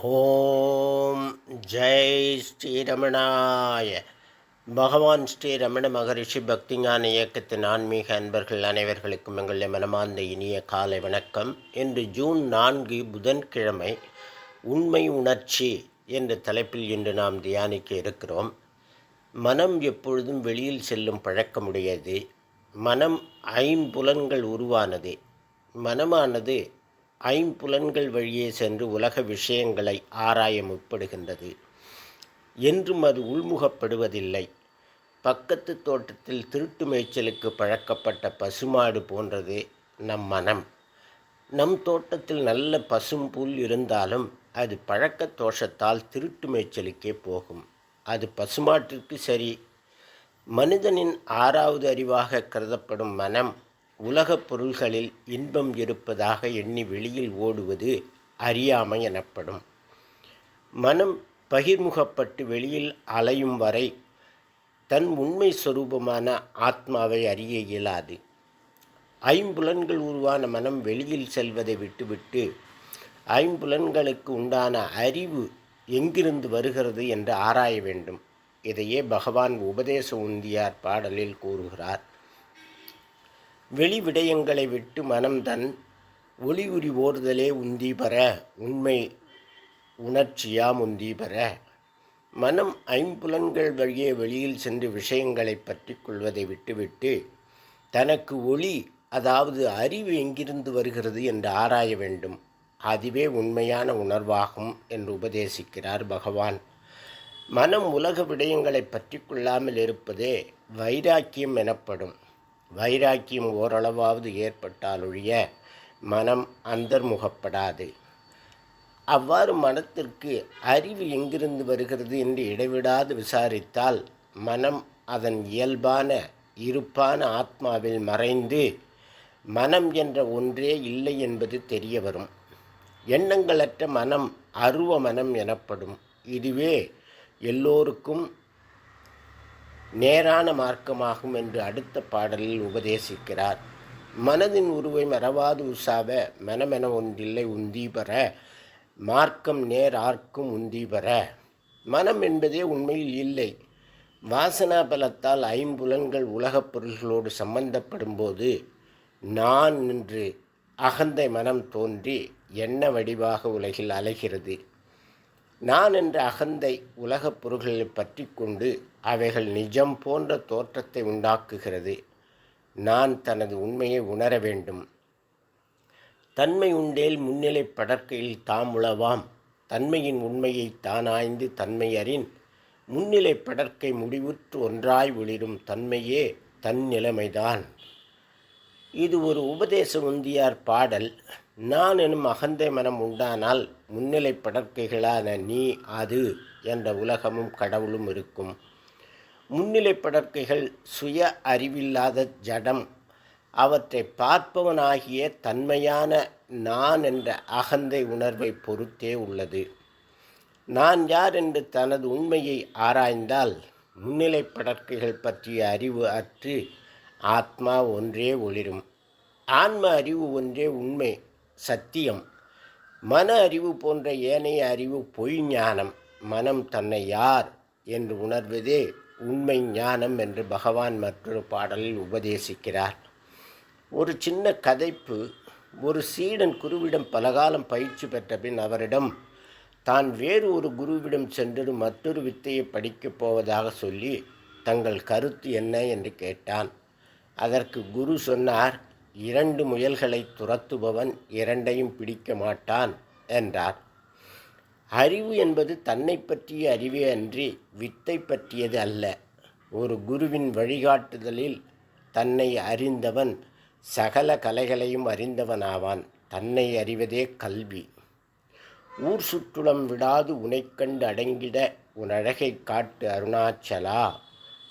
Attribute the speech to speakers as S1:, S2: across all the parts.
S1: ஓம் ஜெய் ஸ்ரீரமணாய. பகவான் ஸ்ரீ ரமண மகரிஷி பக்திஞான இயக்கத்தின் ஆன்மீக அன்பர்கள் அனைவர்களுக்கும் எங்களுடைய மனமார்ந்த இனிய காலை வணக்கம். இன்று ஜூன் நான்கு புதன்கிழமை உண்மை உணர்ச்சி என்ற தலைப்பில் இன்று நாம் தியானிக்க இருக்கிறோம். மனம் எப்பொழுதும் வெளியில் செல்லும் பழக்கமுடையது. மனம் ஐம்புலன்கள் உருவானது. மனமானது ஐம்புலன்கள் வழியே சென்று உலக விஷயங்களை ஆராய முற்படுகின்றது. என்றும் அது உள்முகப்படுவதில்லை. பக்கத்து தோட்டத்தில் திருட்டு மேய்ச்சலுக்கு பழக்கப்பட்ட பசுமாடு போன்றது நம் மனம். நம் தோட்டத்தில் நல்ல பசும்புல் இருந்தாலும் அது பழக்க தோஷத்தால் திருட்டு மேய்ச்சலுக்கே போகும். அது பசுமாட்டிற்கு சரி. மனிதனின் ஆறாவது அறிவாக கருதப்படும் மனம் உலகப் பொருள்களில் இன்பம் இருப்பதாக எண்ணி வெளியில் ஓடுவது அறியாமை எனப்படும். மனம் பகிர்முகப்பட்டு வெளியில் அலையும் வரை தன் உண்மை சொரூபமான ஆத்மாவை அறிய இயலாது. ஐம்புலன்கள் உருவான மனம் வெளியில் செல்வதை விட்டுவிட்டு ஐம்புலன்களுக்கு உண்டான அறிவு எங்கிருந்து வருகிறது என்று ஆராய வேண்டும். இதையே பகவான் உபதேச உந்தியார் பாடலில் கூறுகிறார். வெளி விடயங்களை விட்டு மனம் தன் ஒளி உரிவோர்தலே ஓர்தலே உந்தி பெற உண்மை உணர்ச்சியாம் உந்தி பெற. மனம் ஐம்புலன்கள் வழியே வெளியில் சென்று விஷயங்களை பற்றி கொள்வதை விட்டுவிட்டு தனக்கு ஒளி அதாவது அறிவு எங்கிருந்து வருகிறது என்று ஆராய வேண்டும். அதுவே உண்மையான உணர்வாகும் என்று உபதேசிக்கிறார் பகவான். மனம் உலக விடயங்களை பற்றி கொள்ளாமல் இருப்பதே வைராக்கியம் எனப்படும். வைராக்கியம் ஓரளவாவது ஏற்பட்டாலொழிய மனம் அந்தர்முகப்படாது. அவ்வாறு மனத்திற்கு அறிவு எங்கிருந்து வருகிறது என்று இடைவிடாது விசாரித்தால் மனம் அதன் இயல்பான இருப்பான ஆத்மாவில் மறைந்து மனம் என்ற ஒன்றே இல்லை என்பது தெரிய வரும். எண்ணங்களற்ற மனம் அருவ மனம் எனப்படும். இதுவே எல்லோருக்கும் நேரான மார்க்கமாகும் என்று அடுத்த பாடலில் உபதேசிக்கிறார். மனதின் உருவை மறவாது உசாவ மனமென ஒன்றில்லை உந்தீபர பெற மார்க்கம் நேரார்க்கும் உந்தீபர. உந்தி பெற மனம் என்பதே உண்மையில் இல்லை. வாசனா பலத்தால் ஐம்புலன்கள் உலகப் பொருள்களோடு சம்பந்தப்படும் போது நான் என்று அகந்தை மனம் தோன்றி எண்ண வடிவாக உலகில் அலைகிறது? நான் என்ற அகந்தை உலகப் பொருள்களை பற்றி கொண்டு அவைகள் நிஜம் போன்ற தோற்றத்தை உண்டாக்குகிறது. நான் தனது உண்மையை உணர வேண்டும். தன்மை உண்டேல் முன்னிலை படற்கையில் தாம் உளவாம் தன்மையின் உண்மையை தானாய்ந்து தன்மையறின் முன்னிலை படற்கை முடிவுற்று ஒன்றாய் ஒளிரும் தன்மையே தன் நிலைமைதான். இது ஒரு உபதேச உந்தியார் பாடல். நான் எனும் அகந்தை மனம் உண்டானால் முன்னிலை படர்க்கைகளான நீ அது என்ற உலகமும் கடவுளும் இருக்கும். முன்னிலை படற்கைகள் சுய அறிவில்லாத ஜடம். அவற்றை பார்ப்பவனாகிய தன்மையான நான் என்ற அகந்தை உணர்வை பொறுத்தே உள்ளது. நான் யார் என்று தனது உண்மையை ஆராய்ந்தால் முன்னிலை படற்கைகள் பற்றிய அறிவு அற்று ஆத்மா ஒன்றே ஒளிரும். ஆன்ம அறிவு ஒன்றே உண்மை. சத்தியம். மன அறிவு போன்ற ஏனைய அறிவு பொய் ஞானம். மனம் தன்னை யார் என்று உணர்வதே உண்மை ஞானம் என்று பகவான் மற்றொரு பாடலில் உபதேசிக்கிறார். ஒரு சின்ன கதைப்பு ஒரு சீடன் குருவிடம் பலகாலம் பயிற்சி பெற்ற பின் அவரிடம் தான் வேறு ஒரு குருவிடம் சென்று மற்றொரு வித்தையை படிக்கப் போவதாக சொல்லி தங்கள் கருத்து என்ன என்று கேட்டான். அதற்கு குரு சொன்னார் இரண்டு முயல்களை துரத்துபவன் இரண்டையும் பிடிக்க மாட்டான் என்றார். அறிவு என்பது தன்னை பற்றிய அறிவே அன்றி வித்தை பற்றியது அல்ல. ஒரு குருவின் வழிகாட்டுதலில் தன்னை அறிந்தவன் சகல கலைகளையும் அறிந்தவனாவான். தன்னை அறிவதே கல்வி. ஊர் சுற்றுலம் விடாது உனைக்கண்டு அடங்கிட உன் அழகை காட்டு அருணாச்சலா.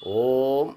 S1: ஓம்